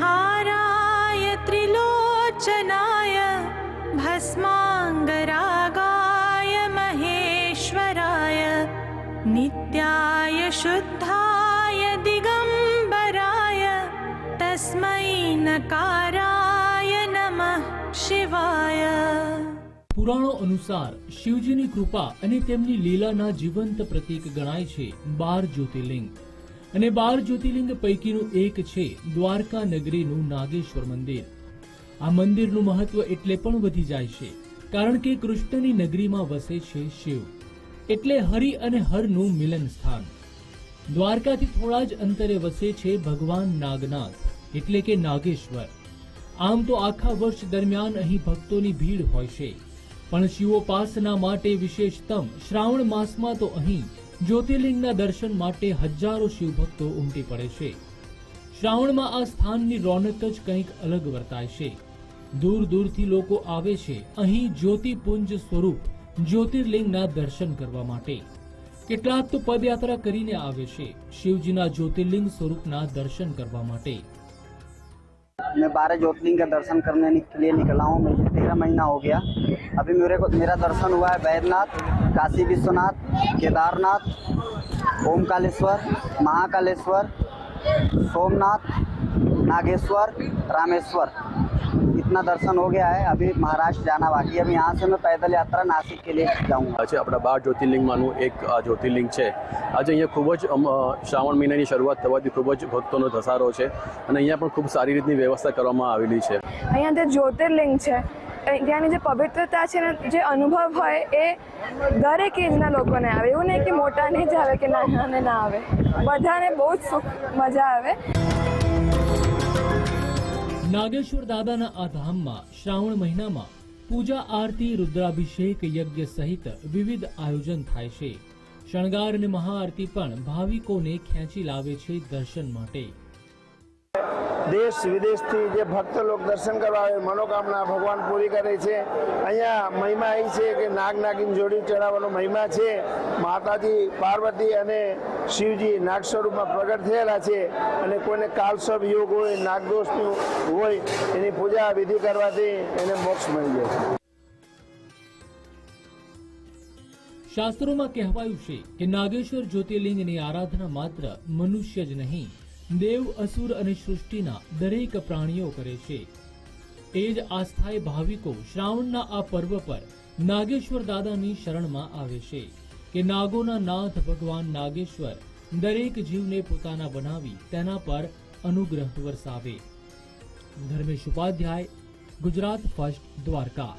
नागेन्द्रहाराय त्रिलोचनाय भस्माङ्गरागाय महेश्वराय नित्याय शुद्धाय दिगम्बराय तस्मै नकाराय नमः शिवाय પુરાણો અનુસાર શિવજીની કૃપા અને તેમની લીલાના જીવંત પ્રતીક ગણાય છે બાર જ્યોતિર્લિંગ અને બાર જ્યોતિર્લિંગ પૈકીનું એક છે દ્વારકા નગરીનું નાગેશ્વર મંદિર. આ મંદિરનું મહત્વ એટલે પણ વધી જાય છે, કારણ કે કૃષ્ણની નગરીમાં વસે છે શિવ. એટલે હરિ અને હરનું મિલન સ્થાન. દ્વારકાથી થોડા જ અંતરે વસે છે ભગવાન નાગનાથ, એટલે કે નાગેશ્વર. આમ તો આખા વર્ષ દરમિયાન અહીં ભક્તોની ભીડ હોય છે. પણ શિવોપાસના માટે વિશેષતમ શ્રાવણ માસમાં તો અહીં જ્યોતિર્લિંગના દર્શન માટે હજારો શિવભક્તો ઉમટી પડે છે. શ્રાવણમાં આ સ્થાનની રોનક જ કંઈક અલગ વર્તાય છે. દૂર દૂરથી લોકો આવે છે. અહીં જ્યોતિપુંજ સ્વરૂપ જ્યોતિર્લિંગના દર્શન કરવા માટે. કેટલાક તો પદયાત્રા કરીને આવે છે. શિવજીના જ્યોતિર્લિંગ સ્વરૂપના દર્શન કરવા માટે. मैं बारह ज्योतिलिंग का दर्शन करने के लिए निकला हूँ। मुझे तेरह महीना हो गया। अभी मेरे को मेरा दर्शन हुआ है बैद्यनाथ, काशी विश्वनाथ, केदारनाथ, ओमकालेश्वर, महाकालेश्वर, सोमनाथ, नागेश्वर, रामेश्वर। इतना दर्शन हो गया है अभी महाराष्ट्र जाना बाकी है अभी यहाँ से मैं पैदल यात्रा नासिक के लिए जाऊँगा આજે આપણા બાર જ્યોતિર્લિંગમાંનું એક આ જ્યોતિર્લિંગ છે આજે અહીંયા ખૂબ જ અમ, અ, શ્રાવણ મહિનાની શરૂઆત થવાથી ખૂબ જ ભક્તોનો ધસારો છે અને અહીંયા પણ ખૂબ સારી રીતની વ્યવસ્થા કરવામાં આવેલી છે અહીંયા જે જ્યોતિર્લિંગ છે એ ત્યાંની જે પવિત્રતા છે ને જે અનુભવ હોય એ દરેક એજના લોકોને આવે એવું નહીં કે મોટાને જ આવે કે નાનાને ના આવે બધાને બહુ જ સુખ મજા આવે નાગેશ્વર દાદાના આ ધામમાં શ્રાવણ મહિનામાં પૂજા આરતી, રુદ્રાભિષેક, યજ્ઞ સહિત વિવિધ આયોજન થાય છે. શણગાર અને મહાઆરતી પણ ભાવિકોને ખેંચી લાવે છે દર્શન માટે. દેશ વિદેશથી જે ભક્ત લોક દર્શન કરવા આવે, મનોકામના ભગવાન પૂરી કરે છે. અહીંયા મહિમા એ છે કે નાગ નાગિન જોડી ચડાવવાનો મહિમા છે. માતાજી, પાર્વતી અને શિવજી નાગ સ્વરૂપમાં પ્રગટ થયેલા છે અને કોઈને કાલસર્પ યોગ હોય નાગદોષનું હોય, એની પૂજા વિધિ કરવાથી એને મોક્ષ મળી જાય છે. શાસ્ત્રોમાં કહેવાયું છે કે નાગેશ્વર જ્યોતિર્લિંગની આરાધના માત્ર મનુષ્ય જ નહીં દેવ, અસુર અને સૃષ્ટિના દરેક પ્રાણીઓ કરે છે. એ જ આસ્થાએ ભાવિકો શ્રાવણના આ પર્વ પર નાગેશ્વર દાદાની શરણમાં આવે છે કે નાગોના નાથ ભગવાન નાગેશ્વર દરેક જીવને પોતાના બનાવી તેના પર અનુગ્રહ વરસાવે. ધર્મેશ ઉપાધ્યાય, ગુજરાત ફર્સ્ટ દ્વારકા.